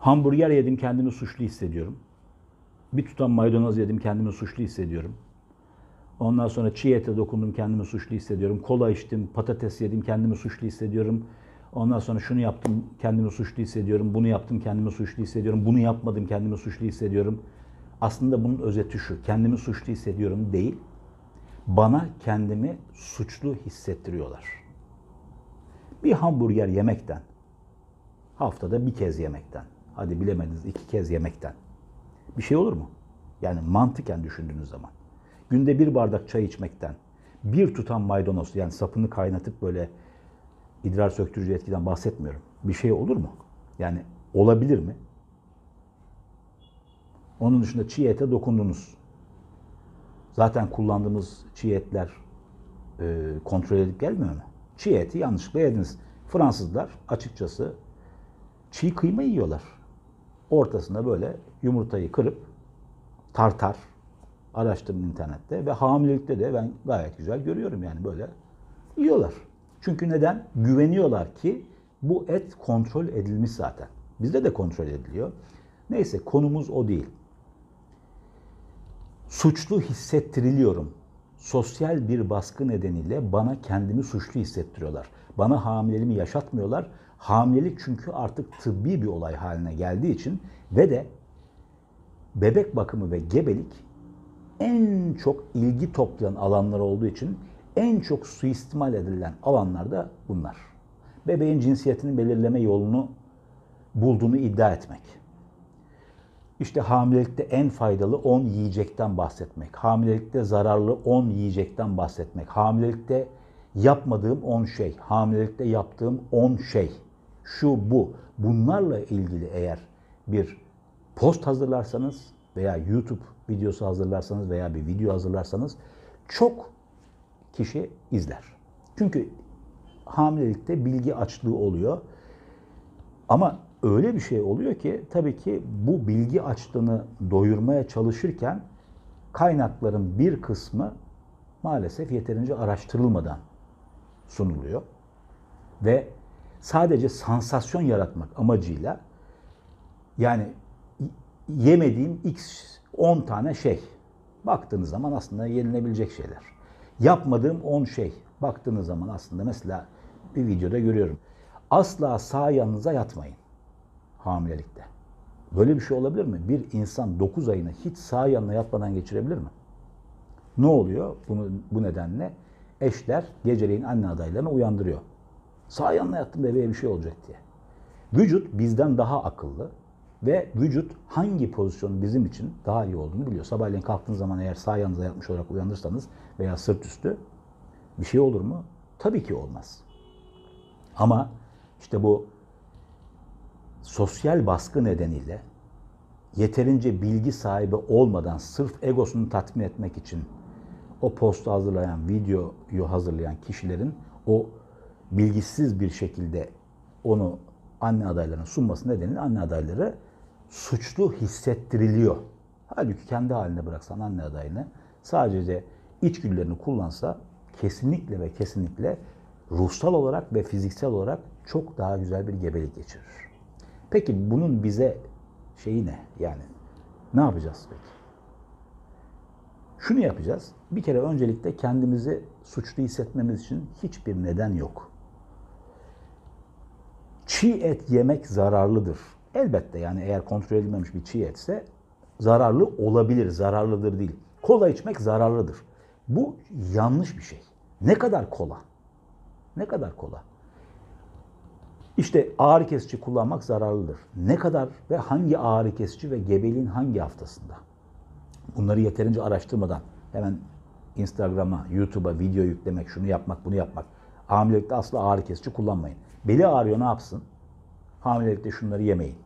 Hamburger yedim kendimi suçlu hissediyorum. Bir tutam maydanoz yedim kendimi suçlu hissediyorum. Ondan sonra çiğ ete dokundum kendimi suçlu hissediyorum. Kola içtim, patates yedim kendimi suçlu hissediyorum. Ondan sonra şunu yaptım kendimi suçlu hissediyorum. Bunu yaptım kendimi suçlu hissediyorum. Bunu yapmadım kendimi suçlu hissediyorum. Aslında bunun özeti şu. Kendimi suçlu hissediyorum değil. Bana kendimi suçlu hissettiriyorlar. Bir hamburger yemekten, haftada bir kez yemekten, hadi bilemediniz iki kez yemekten bir şey olur mu? Yani mantıken düşündüğünüz zaman. Günde bir bardak çay içmekten, bir tutam maydanoz yani sapını kaynatıp böyle idrar söktürücü etkiden bahsetmiyorum. Bir şey olur mu? Yani olabilir mi? Onun dışında çiğ ete dokundunuz. Zaten kullandığımız çiğ etler e, kontrol edip gelmiyor mu? Çiğ eti yanlışlıkla yediniz. Fransızlar açıkçası çiğ kıyma yiyorlar. Ortasına böyle yumurtayı kırıp tartar araştırdım internette ve hamilelikte de ben gayet güzel görüyorum yani böyle yiyorlar. Çünkü neden? Güveniyorlar ki bu et kontrol edilmiş zaten. Bizde de kontrol ediliyor. Neyse konumuz o değil. Suçlu hissettiriliyorum. Sosyal bir baskı nedeniyle bana kendimi suçlu hissettiriyorlar. Bana hamileliğimi yaşatmıyorlar. Hamilelik çünkü artık tıbbi bir olay haline geldiği için ve de bebek bakımı ve gebelik en çok ilgi toplayan alanlar olduğu için en çok suistimal edilen alanlar da bunlar. Bebeğin cinsiyetini belirleme yolunu bulduğunu iddia etmek. İşte hamilelikte en faydalı 10 yiyecekten bahsetmek. Hamilelikte zararlı 10 yiyecekten bahsetmek. Hamilelikte yapmadığım 10 şey. Hamilelikte yaptığım 10 şey. Şu bu. Bunlarla ilgili eğer bir post hazırlarsanız veya YouTube videosu hazırlarsanız veya bir video hazırlarsanız çok kişi izler. Çünkü hamilelikte bilgi açlığı oluyor. Ama öyle bir şey oluyor ki tabii ki bu bilgi açlığını doyurmaya çalışırken kaynakların bir kısmı maalesef yeterince araştırılmadan sunuluyor. Ve sadece sansasyon yaratmak amacıyla yani yemediğim x 10 tane şey baktığınız zaman aslında yenilebilecek şeyler. Yapmadığım 10 şey baktığınız zaman aslında mesela bir videoda görüyorum. Asla sağ yanınıza yatmayın hamilelikte. Böyle bir şey olabilir mi? Bir insan 9 ayını hiç sağ yanına yatmadan geçirebilir mi? Ne oluyor? Bunu, bu nedenle eşler geceleyin anne adaylarını uyandırıyor. Sağ yanına yattım bebeğe bir şey olacak diye. Vücut bizden daha akıllı ve vücut hangi pozisyon bizim için daha iyi olduğunu biliyor. Sabahleyin kalktığınız zaman eğer sağ yanınıza yatmış olarak uyanırsanız veya sırt üstü bir şey olur mu? Tabii ki olmaz. Ama işte bu sosyal baskı nedeniyle yeterince bilgi sahibi olmadan sırf egosunu tatmin etmek için o postu hazırlayan, videoyu hazırlayan kişilerin o bilgisiz bir şekilde onu anne adaylarına sunması nedeniyle anne adayları suçlu hissettiriliyor. Halbuki kendi haline bıraksan anne adayını sadece içgüdülerini kullansa kesinlikle ve kesinlikle ruhsal olarak ve fiziksel olarak çok daha güzel bir gebelik geçirir. Peki bunun bize şeyi ne? Yani ne yapacağız peki? Şunu yapacağız. Bir kere öncelikle kendimizi suçlu hissetmemiz için hiçbir neden yok. Çiğ et yemek zararlıdır. Elbette yani eğer kontrol edilmemiş bir çiğ etse zararlı olabilir, zararlıdır değil. Kola içmek zararlıdır. Bu yanlış bir şey. Ne kadar kola? Ne kadar kola? İşte ağrı kesici kullanmak zararlıdır. Ne kadar ve hangi ağrı kesici ve gebeliğin hangi haftasında? Bunları yeterince araştırmadan hemen Instagram'a, YouTube'a video yüklemek, şunu yapmak, bunu yapmak. Hamilelikte asla ağrı kesici kullanmayın. Beli ağrıyor ne yapsın? Hamilelikte şunları yemeyin.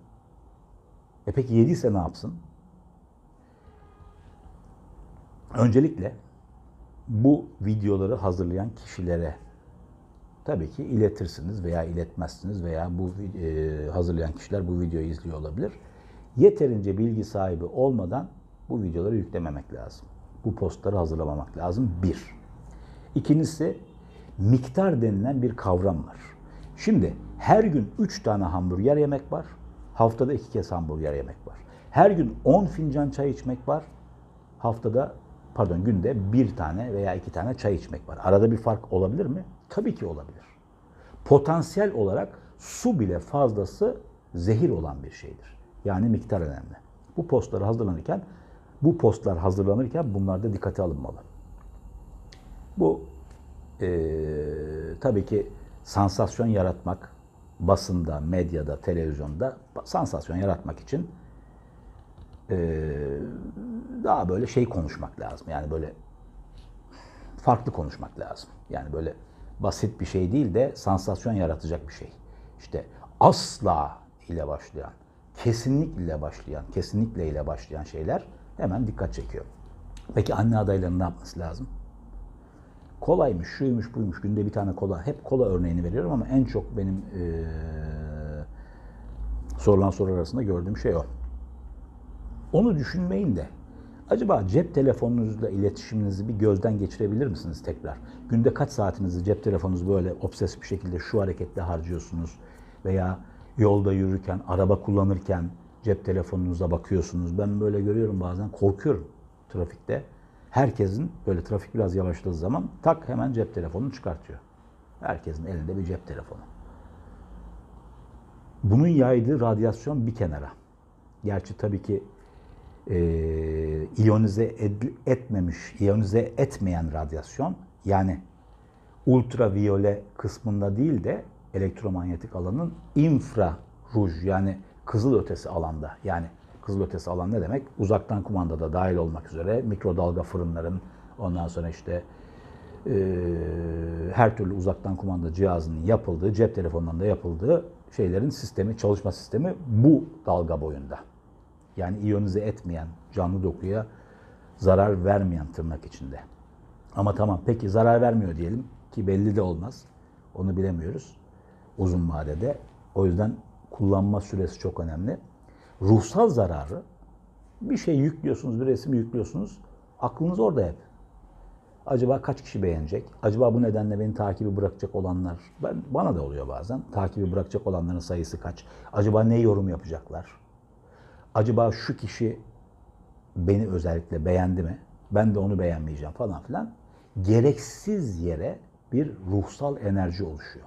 E peki yediyse ne yapsın? Öncelikle bu videoları hazırlayan kişilere tabii ki iletirsiniz veya iletmezsiniz veya bu e, hazırlayan kişiler bu videoyu izliyor olabilir. Yeterince bilgi sahibi olmadan bu videoları yüklememek lazım. Bu postları hazırlamamak lazım. Bir. İkincisi miktar denilen bir kavram var. Şimdi her gün 3 tane hamburger yemek var. Haftada iki kez hamburger yemek var. Her gün 10 fincan çay içmek var. Haftada pardon günde bir tane veya iki tane çay içmek var. Arada bir fark olabilir mi? Tabii ki olabilir. Potansiyel olarak su bile fazlası zehir olan bir şeydir. Yani miktar önemli. Bu postları hazırlanırken bu postlar hazırlanırken bunlar da dikkate alınmalı. Bu eee, tabii ki sansasyon yaratmak, basında, medyada, televizyonda sansasyon yaratmak için eee, daha böyle şey konuşmak lazım. Yani böyle farklı konuşmak lazım. Yani böyle basit bir şey değil de sansasyon yaratacak bir şey. İşte asla ile başlayan, kesinlikle başlayan, kesinlikle ile başlayan şeyler hemen dikkat çekiyor. Peki anne adaylarının ne yapması lazım? Kolaymış, şuymuş, buymuş. Günde bir tane kola. Hep kola örneğini veriyorum ama en çok benim eee sorulan soru arasında gördüğüm şey o. Onu düşünmeyin de acaba cep telefonunuzla iletişiminizi bir gözden geçirebilir misiniz tekrar? Günde kaç saatinizi cep telefonunuzu böyle obsesif bir şekilde şu hareketle harcıyorsunuz veya yolda yürürken, araba kullanırken cep telefonunuza bakıyorsunuz. Ben böyle görüyorum bazen korkuyorum trafikte. Herkesin böyle trafik biraz yavaşladığı zaman tak hemen cep telefonunu çıkartıyor. Herkesin elinde bir cep telefonu. Bunun yaydığı radyasyon bir kenara. Gerçi tabii ki e, iyonize ed- etmemiş, iyonize etmeyen radyasyon yani ultraviyole kısmında değil de elektromanyetik alanın infraruj yani kızıl ötesi alanda yani kızıl ötesi alan ne demek? Uzaktan kumandada dahil olmak üzere mikrodalga fırınların ondan sonra işte e, her türlü uzaktan kumanda cihazının yapıldığı, cep telefonundan da yapıldığı şeylerin sistemi, çalışma sistemi bu dalga boyunda. Yani iyonize etmeyen, canlı dokuya zarar vermeyen tırnak içinde. Ama tamam peki zarar vermiyor diyelim ki belli de olmaz. Onu bilemiyoruz uzun vadede. O yüzden kullanma süresi çok önemli. Ruhsal zararı bir şey yüklüyorsunuz, bir resim yüklüyorsunuz. Aklınız orada hep. Acaba kaç kişi beğenecek? Acaba bu nedenle beni takibi bırakacak olanlar, ben, bana da oluyor bazen. Takibi bırakacak olanların sayısı kaç? Acaba ne yorum yapacaklar? Acaba şu kişi beni özellikle beğendi mi? Ben de onu beğenmeyeceğim falan filan. Gereksiz yere bir ruhsal enerji oluşuyor.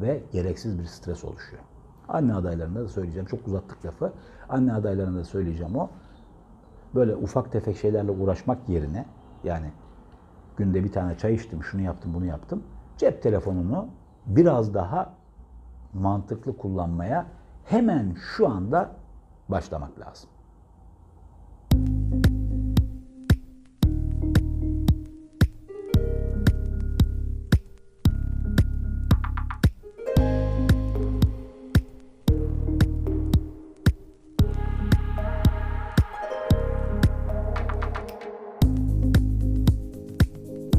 Ve gereksiz bir stres oluşuyor. Anne adaylarında da söyleyeceğim. Çok uzattık lafı. Anne adaylarında da söyleyeceğim o. Böyle ufak tefek şeylerle uğraşmak yerine yani günde bir tane çay içtim, şunu yaptım, bunu yaptım. Cep telefonunu biraz daha mantıklı kullanmaya hemen şu anda başlamak lazım.